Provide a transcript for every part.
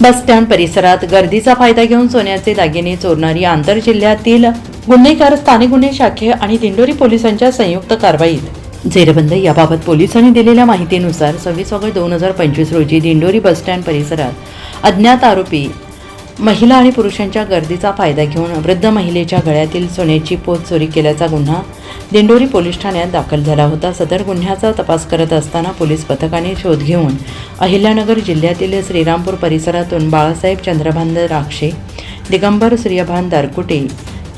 Bus stand परिसरात गर्दीचा फायदा घेऊन सोन्याचे दागिने चोरणारी आंतरजिल्ह्यातील गुन्हेगार स्थानिक गुन्हे शाखे आणि दिंडोरी पोलिसांच्या संयुक्त कारवाईत झेरबंद याबाबत पोलिसांनी दिलेल्या माहितीनुसार सव्वीस ऑगस्ट दोन हजार पंचवीस रोजी दिंडोरी बस स्टँड परिसरात अज्ञात आरोपी महिला आणि पुरुषांच्या गर्दीचा फायदा घेऊन वृद्ध महिलेच्या गळ्यातील सोन्याची पोत चोरी केल्याचा गुन्हा दिंडोरी पोलीस ठाण्यात दाखल झाला होता. सदर गुन्ह्याचा तपास करत असताना पोलीस पथकाने शोध घेऊन अहिल्यानगर जिल्ह्यातील श्रीरामपूर परिसरातून बाळासाहेब चंद्रभान राक्षे दिगंबर सूर्यभान दारकुटे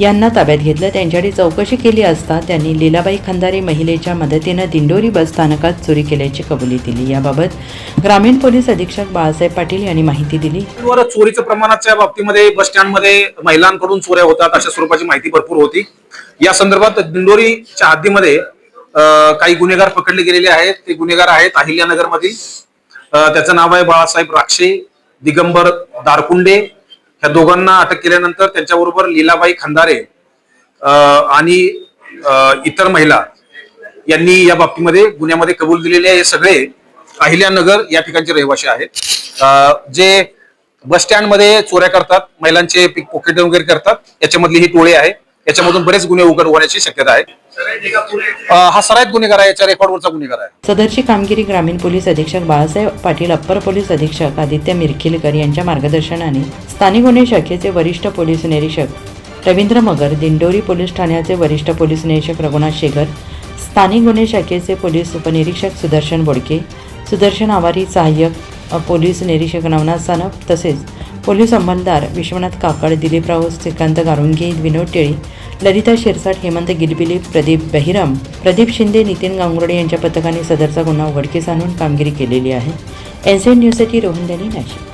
यांना ताब्यात घेतलं. त्यांच्याकडे चौकशी केली असता त्यांनी लीलाबाई खंदारे महिलेच्या मदतीनं दिंडोरी बस स्थानकात चोरी केल्याची कबुली दिली. याबाबत ग्रामीण पोलीस अधीक्षक बाळासाहेब पाटील यांनी माहिती दिली. चोरीच्या प्रमाणाच्या बाबतीमध्ये बस स्टँडमध्ये महिलांकडून चोऱ्या होतात अशा स्वरूपाची माहिती भरपूर होती. या संदर्भात दिंडोरीच्या हद्दीमध्ये काही गुन्हेगार पकडले गेलेले आहेत. ते गुन्हेगार आहेत अहिल्यानगर मधील त्याचं नाव आहे बाळासाहेब राक्षे दिगंबर दारकुंडे ह्या दोघांना अटक केल्यानंतर त्यांच्याबरोबर लीलाबाई खंदारे आणि इतर महिला यांनी या बाबतीमध्ये गुन्ह्यामध्ये कबूल दिलेले आहे हे सगळे अहिल्यानगर या ठिकाणचे रहिवासी आहेत. जे बस स्टँडमध्ये चोऱ्या करतात महिलांचे पिक पॉकेट वगैरे करतात याच्यामधली ही टोळी आहे. याच्यामधून बरेच गुन्हे उघड होण्याची शक्यता आहे. हा सराईत गुन्हेगार आहे याच्या रेकॉर्डवरचा गुन्हेगार आहे. सदरची कामगिरी ग्रामीण पोलीस अधीक्षक बाळासाहेब पाटील अप्पर पोलीस अधीक्षक आदित्य मिरखिलकर यांच्या मार्गदर्शनाने स्थानिक गुन्हे शाखेचे वरिष्ठ पोलीस निरीक्षक रवींद्र मगर दिंडोरी पोलीस ठाण्याचे वरिष्ठ पोलीस निरीक्षक रघुनाथ शेगर स्थानिक गुन्हे शाखेचे पोलीस उपनिरीक्षक सुदर्शन बोडके सुदर्शन आवारी सहाय्यक पोलीस निरीक्षक नवनाथ सानप तसेच पोलीस अंमलदार विश्वनाथ काकड दिलीपराव श्रीकांत गारुंगे विनोद टेळी ललिता शिरसाट हेमंत गिलबिली प्रदीप बहिरम प्रदीप शिंदे नितीन गांगुर्डे यांच्या पथकाने सदरचा गुन्हा उघडकीस आणून कामगिरी केलेली आहे. एन न्यूजसाठी रोहन त्यांनी नाशिक.